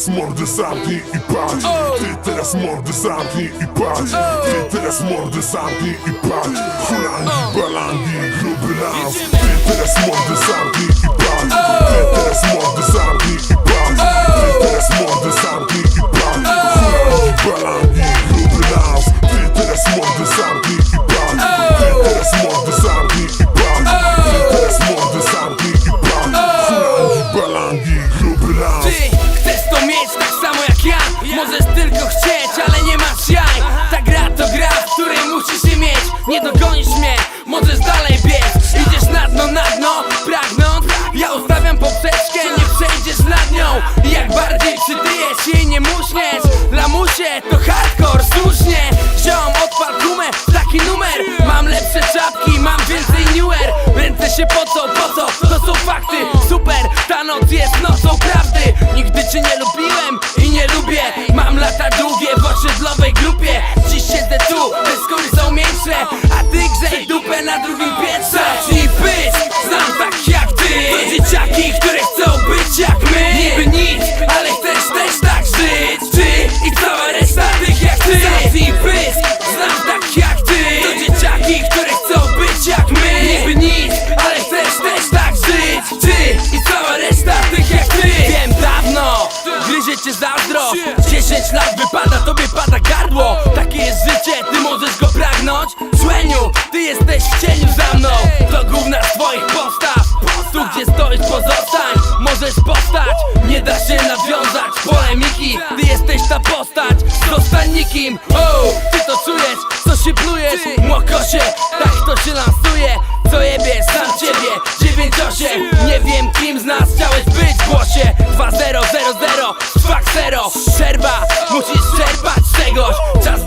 teraz mordy zamknij i patrz. Ty teraz mordy zamknij i patrz. Ty teraz mordy zamknij i patrz. Hulangi, balangi, gruby las. Ty teraz mordy zamknij i patrz. Ty teraz mordy zamknij i patrz Się pocą, po co? To są fakty. Super, ta noc jest nocą prawdy. Nigdy cię nie lubiłem i nie lubię. Mam lata długie w osiedlowej grupie. Dziś siedzę tu, te skóry są mniejsze A ty grzej dupę na drugim piętrze. Ci być, znam tak jak ty. To dzieciaki, gryzie cię zazdro. 10 lat wypada, tobie pada gardło. Takie jest życie, ty możesz go pragnąć. Człeniu, ty jesteś w cieniu za mną. To gówna z twoich postaw. Tu gdzie stoisz pozostań. Możesz postać, nie da się nawiązać. Polemiki, ty jesteś ta postać. Zostań nikim, o, ty to czujesz Co się plujesz, młokosie Tak to się lansuje. Co jebie, znam ciebie. 9-8, nie wiem kim z nas chciałeś 0 Przerwa, musisz czerpać czegoś. Czas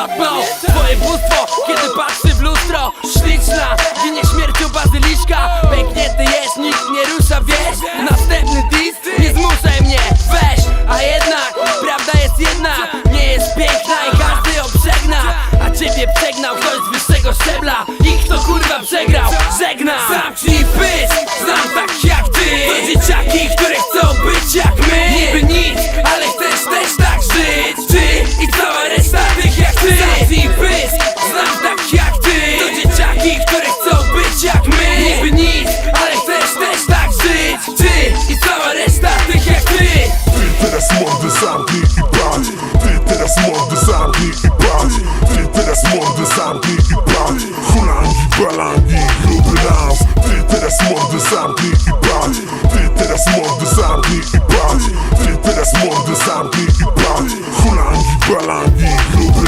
dotknął Twoje bóstwo, kiedy patrzy w lustro Śliczna, ginie śmiercią bazyliszka. Pęknięty jest, nikt nie rusza, wiesz? Następny dis, nie zmuszaj mnie, weź. A jednak, prawda jest jedna Nie jest piękna i każdy ją przegna. A ciebie przegnał ktoś z wyższego szczebla I kto kurwa przegrał, żegna ci być, znam tak jak ty. Dzieciaki, które balangi,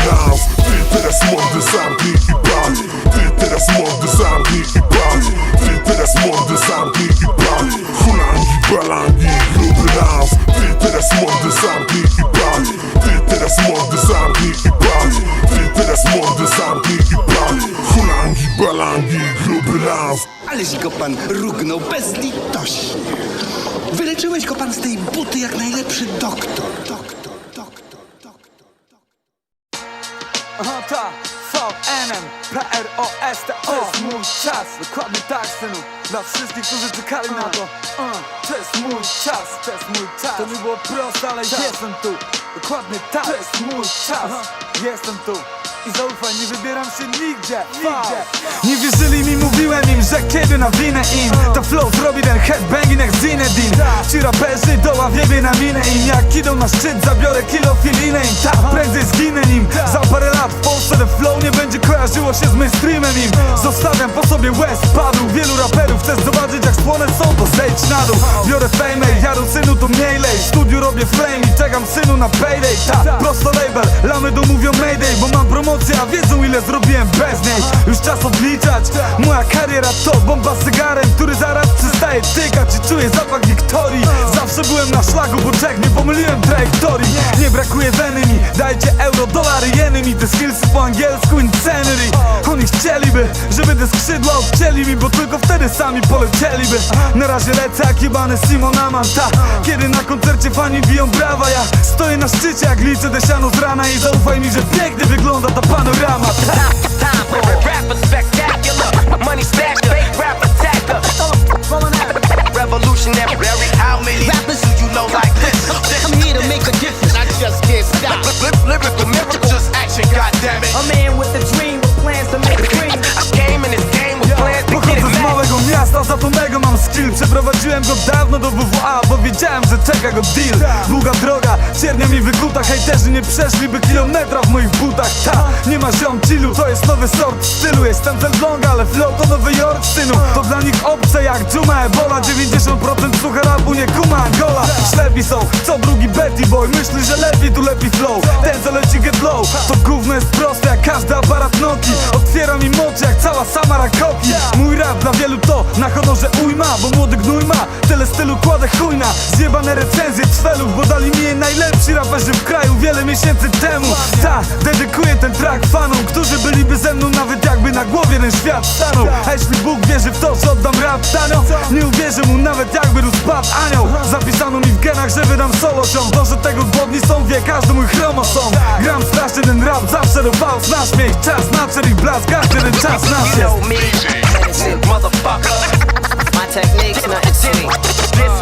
las Ty teraz mordy zamknij i patrz. Ty teraz mordy zamknij i patrz. Ty teraz mordy zamknij i patrz. Hulangi, balangi, las Ty teraz mordy zamknij i patrz. Ty teraz mordy zamknij i patrz. Ty teraz mordy zamknij i patrz. Hulangi, balangi, las Ależ go pan rugnął bezlitośnie. Wyleczyłeś go pan z tej buty jak najlepszy doktor, Aha, ta, V, NM, PROS, to jest mój czas Dokładnie tak, synu. Dla wszystkich, którzy czekali na to. Uh, To jest mój czas, to jest mój czas. To nie było proste, ale jestem tu. Dokładnie tak, to jest mój czas. Jestem tu i zaufaj, nie wybieram się nigdzie, nigdzie. Nie wierzyli mi, mówiłem im, że kiedy nawinę im To flow zrobi ten headbanging jak Zinedine Ci raperzy doła wiebie na minę im Jak idą na szczyt zabiorę kilo filinę im. Tak prędzej zginę nim. Za parę lat w Polsce ten flow nie będzie kojarzyło się z mainstreamem im. Zostawiam po sobie łez padł. Wielu raperów chcesz zobaczyć jak spłonę są to zejdź na dół. Biorę fame, jaru synu to mniej lej. W studiu robię flame i czekam synu na payday. Ta, prosto label, lamy do mówią żeby te skrzydła odcięli mi Bo tylko wtedy sami polecieliby. Na razie lecę jak jebany Simon Amanta Kiedy na koncercie fani biją brawa Ja stoję na szczycie jak liczę desiano z rana I zaufaj mi, że pięknie wygląda ta panorama. A rapper spectacular. Skill Przeprowadziłem go dawno do WWA, bo wiedziałem, że czeka go deal. Długa droga, ciernia mi wykuta Hejterzy nie przeszliby kilometra w moich butach. Ta, nie ma ziom chillu, to jest nowy sort stylu. Jestem Long, ale flow to Nowy Jork synu To dla nich obce jak dżuma ebola. 90% sucha rapu nie kuma Angola. Ślepi są, co drugi Betty Boy. Myśli, że lepiej, tu lepiej flow. Ten co leci get low. To gówno jest proste każdy aparat Noki Otwiera mi mocy jak cała Samara Koki Mój rap dla wielu to na honorze ujma Bo młody gnój ma, tyle stylu kładę chujna Zjebane recenzje cfelów, bo dali mi je najlepsi raperzy w kraju wiele miesięcy temu. Ta, dedykuję ten track fanom, którzy byliby ze mną nawet jakby na głowie ten świat stanął. A jeśli Bóg wierzy w to, że oddam rap tanio Nie uwierzę mu nawet jakby rozpadł anioł. Zapisano mi w genach, że wydam solo ziom To, że tego głodni są, wie każdy mój chromosom. Gram strasznie ten rap, zawsze rwał na śmiech Czas na cherry blask, każdy ten czas nasz You know me, motherfucker. My technique's nothing to me. This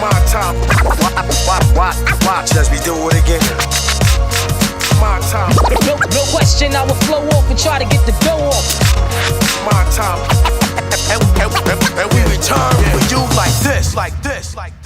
My top. Watch, watch, watch as we do it again. My top. No, no question, I will flow off and try to get the dough off. My top. And, and, and, and we return yeah. for you like this, like this, like this.